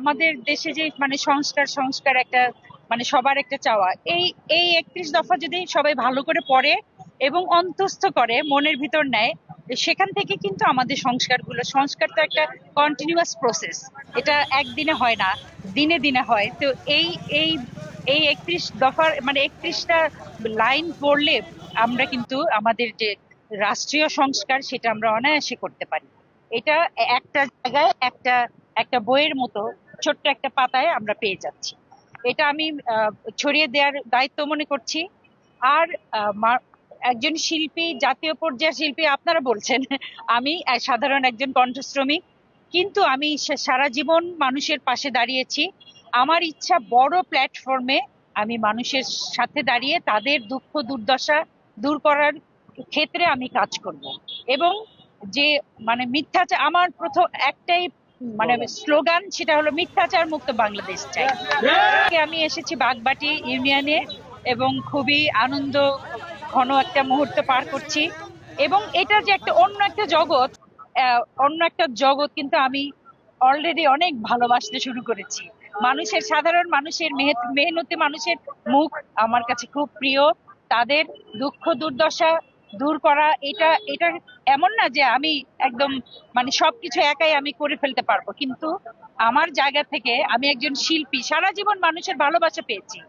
আমাদের দেশে যে মানে সংস্কার সংস্কার একটা মানে সবার একটা চাওয়া, এই এই একত্রিশ দফা যদি সবাই ভালো করে পড়ে এবং অন্তস্থ করে, মনের ভিতর নেয়, সেখান থেকে কিন্তু আমাদের সংস্কারগুলো, সংস্কার তো একটা কন্টিনিউয়াস প্রসেস এটা একদিনে হয় না, দিনে দিনে হয়। তো এই এই এই একত্রিশ দফার মানে একত্রিশটা লাইন পড়লে আমরা কিন্তু আমাদের যে রাষ্ট্রীয় সংস্কার, সেটা আমরা অনায়াসে করতে পারি। এটা একটা জায়গায় একটা একটা বইয়ের মতো ছোট্ট একটা পাতায় আমরা পেয়ে যাচ্ছি। এটা আমি ছড়িয়ে দেওয়ার দায়িত্ব মনে করছি। আর একজন শিল্পী, জাতীয় পর্যায়ের শিল্পী, আপনারা বলছেন, আমি সাধারণ একজন কণ্ঠশ্রমিক কিন্তু আমি সারা জীবন মানুষের পাশে দাঁড়িয়েছি। আমার ইচ্ছা বড় প্ল্যাটফর্মে আমি মানুষের সাথে দাঁড়িয়ে তাদের দুঃখ, দুর্দশা দূর করার ক্ষেত্রে আমি কাজ করব। এবং যে মানে মিথ্যাচার আমার প্রথম একটাই মানে স্লোগান সেটা হলো মিথ্যাচার মুক্ত বাংলাদেশ চাই। আমি এসেছি বাগবাটি ইউনিয়নে এবং খুবই আনন্দ ঘন একটা মুহূর্ত পার করছি। এবং এটা যে একটা অন্য একটা জগৎ অন্য একটা জগৎ কিন্তু আমি অলরেডি অনেক ভালোবাসতে শুরু করেছি। মানুষের সাধারণ মানুষের মেহে- মেহনতি মানুষের মুখ আমার কাছে খুব প্রিয়। তাদের দুঃখ দুর্দশা দূর করা, এটা এটা এমন না যে আমি একদম মানে সবকিছু একাই আমি করে ফেলতে পারব। কিন্তু আমার জায়গা থেকে আমি একজন শিল্পী, সারা জীবন মানুষের ভালোবাসা পেয়েছি।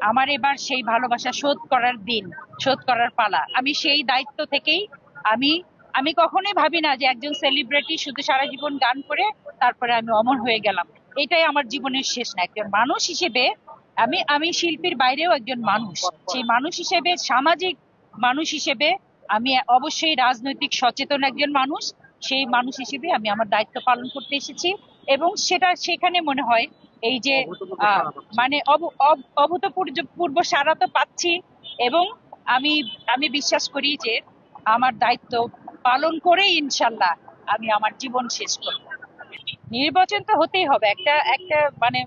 আমার এবার সেই ভালোবাসা শোধ করার দিন, শোধ করার পালা। আমি সেই দায়িত্ব থেকেই আমি আমি কখনোই ভাবি না যে একজন সেলিব্রিটি শুধু সারা জীবন গান করে, তারপরে আমি অমর হয়ে গেলাম। এটাই আমার জীবনের শেষ না। একজন মানুষ হিসেবে আমি আমি শিল্পীর বাইরেও একজন মানুষ। সেই মানুষ হিসেবে, সামাজিক মানুষ হিসেবে আমি অবশ্যই রাজনৈতিক সচেতন একজন মানুষ সেই মানুষ হিসেবে আমি আমার দায়িত্ব পালন করতে এসেছি এবং সেটা সেখানে মনে হয় এই যে মানে অভ- অভ- অভূতপূর্ব পূর্ব সারা তো পাচ্ছি এবং আমি আমি বিশ্বাস করি যে আমার দায়িত্ব পালন করে ইনশাল্লাহ আমি আমার জীবন শেষ করব। নির্বাচন তো হতেই হবে। একটা একটা মানে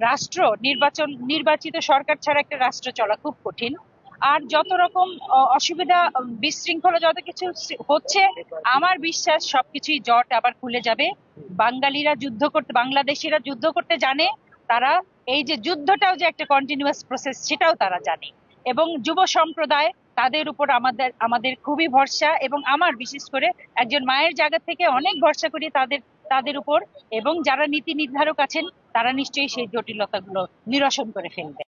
রাষ্ট্র নির্বাচন নির্বাচিত সরকার ছাড়া একটা রাষ্ট্র চলা খুব কঠিন। আর যত রকম অসুবিধা বিশৃঙ্খলা যত কিছু হচ্ছে, আমার বিশ্বাস সবকিছুই জট আবার খুলে যাবে। বাঙালিরা যুদ্ধ করতে, বাংলাদেশিরা যুদ্ধ করতে জানে, তারা এই যে যুদ্ধটাও যে একটা কন্টিনিউয়াস প্রসেস সেটাও তারা জানে। এবং যুব সম্প্রদায়, তাদের উপর আমাদের আমাদের খুবই ভরসা এবং আমার বিশেষ করে একজন মায়ের জায়গা থেকে অনেক ভরসা করি তাদের তাদের উপর এবং যারা নীতি নির্ধারক আছেন, তারা নিশ্চয়ই সেই জটিলতাগুলো নিরসন করে ফেলবে।